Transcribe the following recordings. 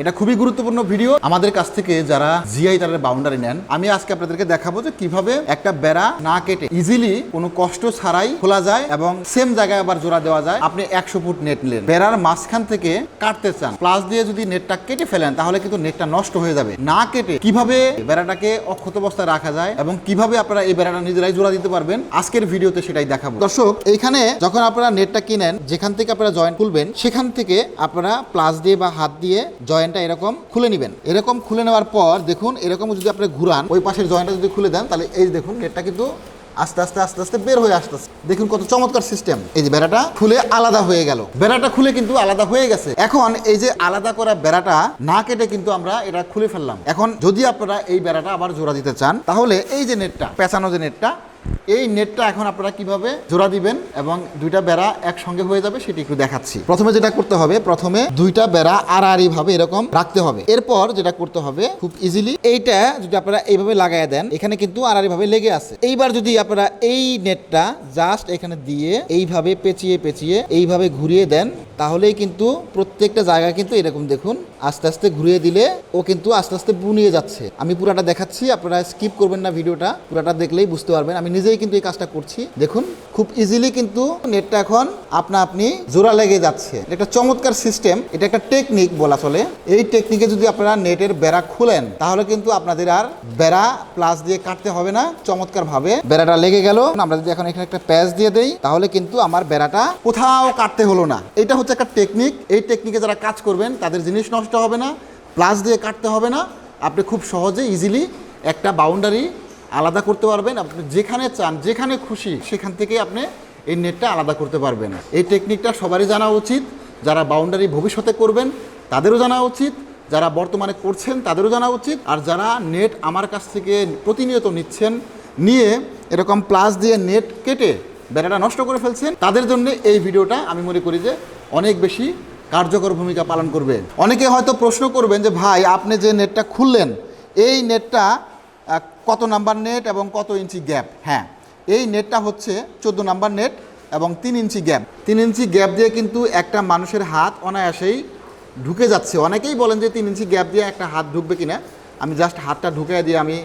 এটা খুবই গুরুত্বপূর্ণ ভিডিও আমাদের কাছ থেকে যারা জিআই তারের বাউন্ডারি নেন, আমি আজকে আপনাদেরকে দেখাবো যে কীভাবে একটা বেড়া না কেটে ইজিলি কোনো কষ্ট ছাড়াই খোলা যায় এবং সেম জায়গায় আবার জোড়া দেওয়া যায়। আপনি একশো ফুট নেট নিলেন। বেড়ার মাঝখান থেকে কাটতে চান প্লাস দিয়ে যদি নেটটা কেটে ফেলেন, তাহলে কিন্তু নেটটা নষ্ট হয়ে যাবে। না কেটে কীভাবে বেড়াটাকে অক্ষত অবস্থায় রাখা যায় এবং কীভাবে আপনারা এই বেড়াটা নিজেরাই জোড়া দিতে পারবেন, আজকের ভিডিওতে সেটাই দেখাবো। দর্শক এইখানে যখন আপনারা নেটটা কিনেন, যেখান থেকে আপনারা জয়েন্ট খুলবেন, সেখান থেকে আপনারা প্লাস দিয়ে বা হাত দিয়ে জয়েন্টটা এরকম খুলে নেবেন। এরকম খুলে নেওয়ার পর দেখুন, এরকম যদি আপনি ঘুরান, ওই পাশের জয়েন্টটা যদি খুলে দেন, তাহলে এই দেখুন নেটটা কিন্তু আস্তে আস্তে আস্তে আস্তে বের হয়ে আসতেছে। দেখুন কত চমৎকার সিস্টেম এই যে বেড়াটা খুলে আলাদা হয়ে গেল। বেড়াটা খুলে কিন্তু আলাদা হয়ে গেছে। এখন এই যে আলাদা করা বেড়াটা না কেটে কিন্তু আমরা এটা খুলে ফেললাম। এখন যদি আপনারা এই বেড়াটা আবার জোড়া দিতে চান, তাহলে এই যে নেটটা পেঁচানো যে নেটটা এই নেটটা এখন আপনারা কীভাবে জোড়া দিবেন এবং দুইটা বেড়া একসঙ্গে হয়ে যাবে সেটি একটু দেখাচ্ছি। প্রথমে যেটা করতে হবে, প্রথমে দুইটা বেড়া আড়াআড়ি ভাবে এরকম রাখতে হবে। এরপর যেটা করতে হবে, খুব ইজিলি এইটা যদি আপনারা এইভাবে লাগাই দেন, এখানে কিন্তু আড়াআড়ি ভাবে লেগে আছে। এইবার যদি আপনারা এই নেটটা জাস্ট এখানে দিয়ে এইভাবে পেঁচিয়ে পেঁচিয়ে এইভাবে ঘুরিয়ে দেন, তাহলেই কিন্তু প্রত্যেকটা জায়গায় কিন্তু এরকম দেখুন, আস্তে আস্তে ঘুরিয়ে দিলে ও কিন্তু আস্তে আস্তে বুনিয়ে যাচ্ছে। আমি পুরাটা দেখাচ্ছি, আপনারা স্কিপ করবেন না ভিডিওটা, পুরাটা দেখলেই বুঝতে পারবেন। আমি নিজেই কিন্তু এই কাজটা করছি। দেখুন, খুব ইজিলি কিন্তু নেটটা এখন আপনা আপনি জোড়া লেগে যাচ্ছে। একটা চমৎকার সিস্টেম এটা একটা টেকনিক বলা চলে। এই টেকনিকে যদি আপনারা নেটের বেড়া খুলেন, তাহলে কিন্তু আপনাদের আর বেড়া প্লাস দিয়ে কাটতে হবে না। চমৎকার ভাবে বেড়াটা লেগে গেল। আমরা যদি এখন এখানে একটা প্যাচ দিয়ে দেই, তাহলে কিন্তু আমার বেড়াটা কোথাও কাটতে হলো না। এটা হচ্ছে একটা টেকনিক এই টেকনিকে যারা কাজ করবেন, তাদের জিনিস নষ্ট হবে না। প্লাস দিয়ে কাটতে হবে না। আপনি খুব সহজে ইজিলি একটা বাউন্ডারি আলাদা করতে পারবেন, আপনি যেখানে চান, যেখানে খুশি, সেখান থেকে আপনি এই নেটটা আলাদা করতে পারবেন। এই টেকনিকটা সবারই জানা উচিত। যারা বাউন্ডারি ভবিষ্যতে করবেন, তাদেরও জানা উচিত। যারা বর্তমানে করছেন, তাদেরও জানা উচিত। আর যারা নেট আমার কাছ থেকে প্রতিনিয়ত নিচ্ছেন, নিয়ে এরকম প্লাস দিয়ে নেট কেটে বেড়াটা নষ্ট করে ফেলছেন, তাদের জন্য এই ভিডিওটা আমি মনে করি যে অনেক বেশি কার্যকর ভূমিকা পালন করবে। অনেকে হয়তো প্রশ্ন করবেন যে, ভাই, আপনি যে নেটটা খুললেন, এই নেটটা কত নাম্বার নেট এবং কত ইঞ্চি গ্যাপ? হ্যাঁ এই নেটটা হচ্ছে চোদ্দ নাম্বার নেট এবং তিন ইঞ্চি গ্যাপ। তিন ইঞ্চি গ্যাপ দিয়ে কিন্তু একটা মানুষের হাত অনায়াসেই ঢুকে যাচ্ছে। অনেকেই বলেন যে তিন ইঞ্চি গ্যাপ দিয়ে একটা হাত ঢুকবে কিনা। আমি জাস্ট হাতটা ঢুকে দিয়ে আমি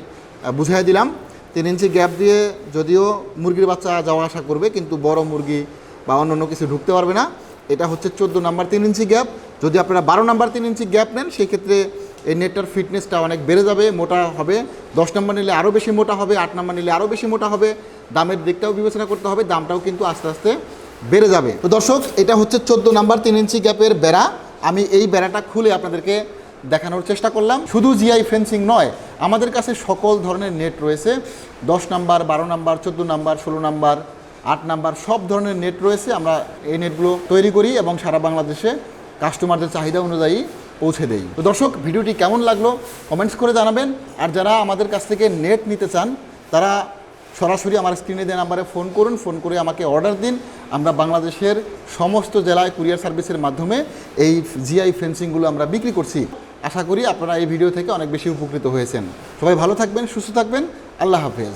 বুঝাই দিলাম। তিন ইঞ্চি গ্যাপ দিয়ে যদিও মুরগির বাচ্চা যাওয়া আসা করবে, কিন্তু বড় মুরগি বা অন্য অন্য কিছু ঢুকতে পারবে না। এটা হচ্ছে চোদ্দ নাম্বার তিন ইঞ্চি গ্যাপ। যদি আপনারা বারো নাম্বার তিন ইঞ্চি গ্যাপ নেন সেই ক্ষেত্রে এই নেটটার ফিটনেসটা অনেক বেড়ে যাবে, মোটা হবে। দশ নম্বর নিলে আরও বেশি মোটা হবে, আট নম্বর নিলে আরও বেশি মোটা হবে। দামের দিকটাও বিবেচনা করতে হবে, দামটাও কিন্তু আস্তে আস্তে বেড়ে যাবে। তো দর্শক, এটা হচ্ছে চোদ্দ নাম্বার তিন ইঞ্চি গ্যাপের বেড়া। আমি এই বেড়াটা খুলে আপনাদেরকে দেখানোর চেষ্টা করলাম। শুধু জিআই ফেন্সিং নয়, আমাদের কাছে সকল ধরনের নেট রয়েছে। দশ নাম্বার, বারো নাম্বার, চোদ্দ নাম্বার, ষোলো নাম্বার, আট নাম্বার, সব ধরনের নেট রয়েছে। আমরা এই নেটগুলো তৈরি করি এবং সারা বাংলাদেশে কাস্টমারদের চাহিদা অনুযায়ী পৌঁছে দেই। তো দর্শক, ভিডিওটি কেমন লাগল কমেন্টস করে জানাবেন। আর যারা আমাদের কাছ থেকে নেট নিতে চান, তারা সরাসরি আমার স্ক্রিনে দেওয়া নাম্বারে ফোন করুন, ফোন করে আমাকে অর্ডার দিন। আমরা বাংলাদেশের সমস্ত জেলায় কুরিয়ার সার্ভিসের মাধ্যমে এই জিআই ফেন্সিংগুলো আমরা বিক্রি করছি। আশা করি আপনারা এই ভিডিও থেকে অনেক বেশি উপকৃত হয়েছেন। সবাই ভালো থাকবেন, সুস্থ থাকবেন। আল্লাহ হাফেজ।